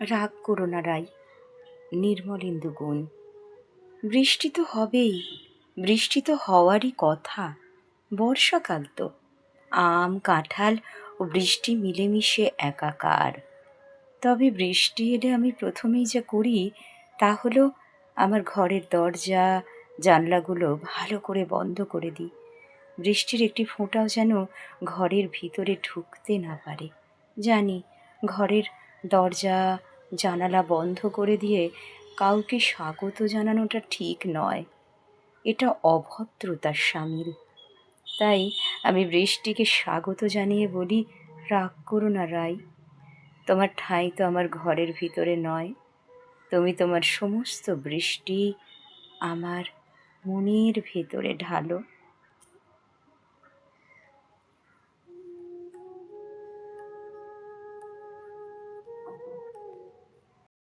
রাগ করো না, রাই। নির্মলেন্দু গুণ। বৃষ্টি তো হবেই, বৃষ্টি তো হওয়ারই কথা। বর্ষাকাল তো, আম, কাঁঠাল ও বৃষ্টি মিলেমিশে একাকার। তবে বৃষ্টি এলে আমি প্রথমেই যা করি, তা হলো আমার ঘরের দরজা, জানলাগুলো ভালো করে বন্ধ করে দিই। বৃষ্টির একটি ফোঁটাও যেন ঘরের ভিতরে ঢুকতে না পারে। জানি, ঘরের দরজা জানালা বন্ধ করে দিয়ে কাউকে স্বাগত জানানোটা ঠিক নয়। এটা অভদ্রতার সামিল। তাই আমি বৃষ্টিকে স্বাগত জানিয়ে বলি, রাগ করো না, রাই। তোমার ঠাঁই তো আমার ঘরের ভিতরে নয়। তুমি তোমার সমস্ত বৃষ্টি আমার মনের ভেতরে ঢালো।